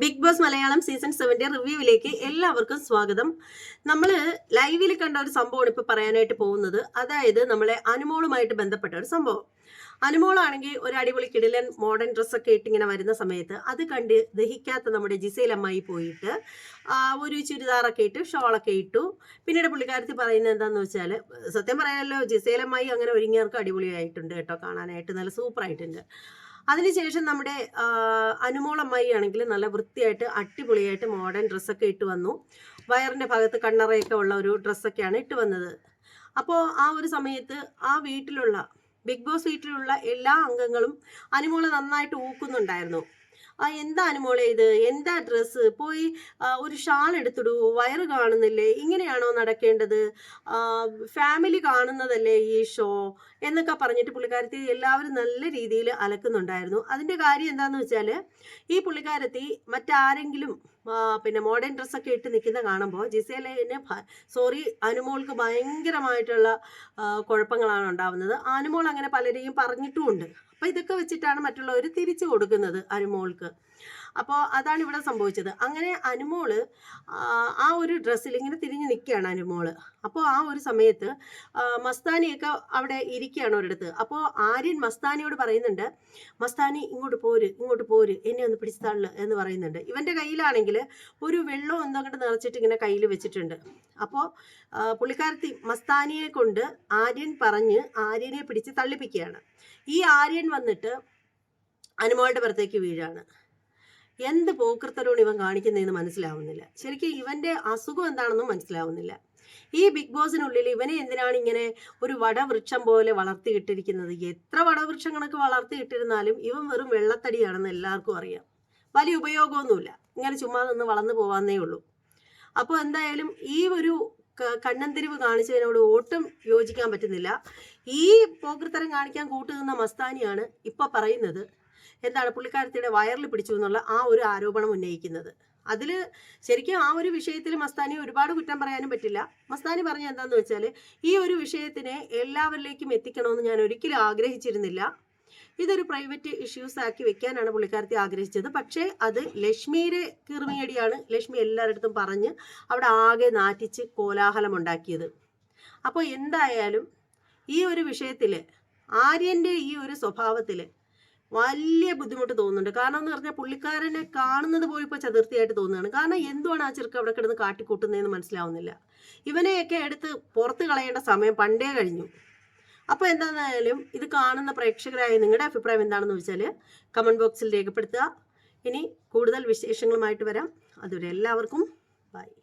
Big Boss Malayalam season സെവന്റെ റിവ്യൂവിലേക്ക് എല്ലാവർക്കും സ്വാഗതം. നമ്മൾ ലൈവിൽ കണ്ട ഒരു സംഭവമാണ് ഇപ്പോൾ പറയാനായിട്ട് പോകുന്നത്. അതായത് നമ്മളെ അനുമോളുമായിട്ട് ബന്ധപ്പെട്ട ഒരു സംഭവം. അനുമോളാണെങ്കിൽ ഒരു അടിപൊളി കിടിലൻ മോഡേൺ ഡ്രസ്സൊക്കെ ഇട്ട് ഇങ്ങനെ വരുന്ന സമയത്ത് അത് കണ്ട് ദഹിക്കാത്ത നമ്മുടെ ജിസയിലമ്മായി പോയിട്ട് ഒരു ചുരിദാറൊക്കെ ഇട്ട് ഷോളൊക്കെ ഇട്ടു. പിന്നീട് പുള്ളിക്കാരത്തി പറയുന്നത് എന്താണെന്ന് വെച്ചാൽ സത്യം പറയാമല്ലോ ജിസയിലമ്മായി അങ്ങനെ ഒരുങ്ങിയവർക്ക് അടിപൊളിയായിട്ടുണ്ട് കേട്ടോ കാണാനായിട്ട് നല്ല സൂപ്പറായിട്ടുണ്ട് അതിനുശേഷം നമ്മുടെ അനുമോളമ്മായി ആണെങ്കിൽ നല്ല വൃത്തിയായിട്ട് അടിപൊളിയായിട്ട് മോഡേൺ ഡ്രസ്സൊക്കെ ഇട്ട് വന്നു. വയറിന്റെ ഭാഗത്ത് കണ്ണറയൊക്കെ ഉള്ള ഒരു ഡ്രസ്സൊക്കെയാണ് ഇട്ട് വന്നത്. അപ്പോൾ ആ ഒരു സമയത്ത് ആ വീട്ടിലുള്ള ബിഗ് ബോസ് വീട്ടിലുള്ള എല്ലാ അംഗങ്ങളും അനുമോളെ നന്നായിട്ട് ഊക്കുന്നുണ്ടായിരുന്നു. ആ എന്താണ് മോളെ ഇത്? എന്താ ഡ്രസ്സ്? പോയി ഒരു ഷാൾ എടുത്തിടൂ വയറ് കാണുന്നില്ലേ? ഇങ്ങനെയാണോ നടക്കേണ്ടത്? ഫാമിലി കാണുന്നതല്ലേ ഈ ഷോ? എന്നൊക്കെ പറഞ്ഞിട്ട് പുള്ളിക്കാരത്തി എല്ലാവരും നല്ല രീതിയിൽ അലക്കുന്നുണ്ടായിരുന്നു. അതിന്റെ കാര്യം എന്താണെന്ന് വെച്ചാൽ ഈ പുള്ളിക്കാരത്തി മറ്റാരെങ്കിലും പിന്നെ മോഡേൺ ഡ്രസ്സൊക്കെ ഇട്ട് നിൽക്കുന്ന കാണുമ്പോൾ ജിസേലിന് സോറി അനുമോൾക്ക് ഭയങ്കരമായിട്ടുള്ള കുഴപ്പങ്ങളാണ് ഉണ്ടാവുന്നത്. അനുമോൾ അങ്ങനെ പലരെയും പറഞ്ഞിട്ടുമുണ്ട്. അപ്പോൾ ഇതൊക്കെ വെച്ചിട്ടാണ് മറ്റുള്ളവർ തിരിച്ചു കൊടുക്കുന്നത് അനുമോൾക്ക്. അപ്പോൾ അതാണ് ഇവിടെ സംഭവിച്ചത്. അങ്ങനെ അനുമോൾ ആ, ഒരു ഡ്രസ്സിൽ ഇങ്ങനെ തിരിഞ്ഞ് നിൽക്കുകയാണ് അനുമോൾ. അപ്പോൾ ആ ഒരു സമയത്ത് മസ്താനിയൊക്കെ അവിടെ ഇരിക്കുകയാണ് ഒരിടത്ത്. അപ്പോൾ ആര്യൻ മസ്താനിയോട് പറയുന്നുണ്ട് മസ്താനി ഇങ്ങോട്ട് പോര് ഇങ്ങോട്ട് പോര് എന്നെ ഒന്ന് പിടിച്ചാൾ എന്ന് പറയുന്നുണ്ട്. ഇവന്റെ കയ്യിലാണെങ്കിൽ ഒരു വെള്ളം എന്തങ്ങോട്ട് നിറച്ചിട്ട് ഇങ്ങനെ കയ്യിൽ വെച്ചിട്ടുണ്ട്. അപ്പോൾ പുള്ളിക്കാരത്തി മസ്താനിയെ കൊണ്ട് ആര്യൻ പറഞ്ഞ് ആര്യനെ പിടിച്ച് തള്ളിപ്പിക്കുകയാണ്. ഈ ആര്യൻ വന്നിട്ട് അനുമോളുടെ പുറത്തേക്ക് വീഴാണ്. എന്ത് പോക്കൃത്തരോട് ഇവൻ കാണിക്കുന്നതെന്ന് മനസ്സിലാവുന്നില്ല. ശരിക്കും ഇവന്റെ അസുഖം എന്താണെന്നും മനസ്സിലാവുന്നില്ല. ഈ ബിഗ് ബോസിനുള്ളിൽ ഇവനെ എന്തിനാണ് ഇങ്ങനെ ഒരു വടവൃക്ഷം പോലെ വളർത്തിയിട്ടിരിക്കുന്നത്? എത്ര വടവൃക്ഷങ്ങളൊക്കെ വളർത്തിയിട്ടിരുന്നാലും ഇവൻ വെറും വെള്ളത്തടിയാണെന്ന് എല്ലാവർക്കും അറിയാം. വലിയ ഉപയോഗമൊന്നുമില്ല. ഇങ്ങനെ ചുമ്മാ നിന്ന് വളർന്നു പോവാന്നേ ഉള്ളൂ. അപ്പോൾ എന്തായാലും ഈ ഒരു കണ്ണന്തിരിവ് കാണിച്ചതിനോട് ഒട്ടും യോജിക്കാൻ പറ്റുന്നില്ല. ഈ പോക്കൃത്തരം കാണിക്കാൻ കൂട്ടുനിന്ന മസ്താനിയാണ് ഇപ്പൊ പറയുന്നത്. എന്താണ് പുള്ളിക്കാരത്തിയുടെ വയറിൽ പിടിച്ചു എന്നുള്ള ആ ഒരു ആരോപണം ഉന്നയിക്കുന്നത്. അതിൽ ശരിക്കും ആ ഒരു വിഷയത്തിൽ മസ്താനി ഒരുപാട് കുറ്റം പറയാനും പറ്റില്ല. മസ്താനി പറഞ്ഞ എന്താണെന്ന് വെച്ചാൽ ഈ ഒരു വിഷയത്തിനെ എല്ലാവരിലേക്കും എത്തിക്കണമെന്ന് ഞാൻ ഒരിക്കലും ആഗ്രഹിച്ചിരുന്നില്ല. ഇതൊരു പ്രൈവറ്റ് ഇഷ്യൂസ് ആക്കി വെക്കാനാണ് പുള്ളിക്കാരത്തി ആഗ്രഹിച്ചത്. പക്ഷേ അത് ലക്ഷ്മിയുടെ കീർമിയടിയാണ്. ലക്ഷ്മി എല്ലാവരുടെ പറഞ്ഞ് അവിടെ ആകെ നാറ്റിച്ച് കോലാഹലം ഉണ്ടാക്കിയത് അപ്പോൾ എന്തായാലും ഈ ഒരു വിഷയത്തിൽ ആര്യന്റെ ഈ ഒരു സ്വഭാവത്തിൽ വലിയ ബുദ്ധിമുട്ട് തോന്നുന്നുണ്ട്. കാരണം എന്ന് പറഞ്ഞാൽ പുള്ളിക്കാരനെ കാണുന്നത് പോലും ഇപ്പോൾ ചതുർത്ഥിയായിട്ട് തോന്നുകയാണ്. കാരണം എന്തുവാണ് ആ ചെറുക്ക് അവിടെ കിടന്ന് കാട്ടിക്കൂട്ടുന്നതെന്ന് മനസ്സിലാവുന്നില്ല. ഇവനെയൊക്കെ എടുത്ത് പുറത്ത് കളയേണ്ട സമയം പണ്ടേ കഴിഞ്ഞു. അപ്പോൾ എന്താണെന്നായാലും ഇത് കാണുന്ന പ്രേക്ഷകരായ നിങ്ങളുടെ അഭിപ്രായം എന്താണെന്ന് വെച്ചാൽ കമന്റ് ബോക്സിൽ രേഖപ്പെടുത്തുക. ഇനി കൂടുതൽ വിശേഷങ്ങളുമായിട്ട് വരാം. അതുവരെ എല്ലാവർക്കും ബൈ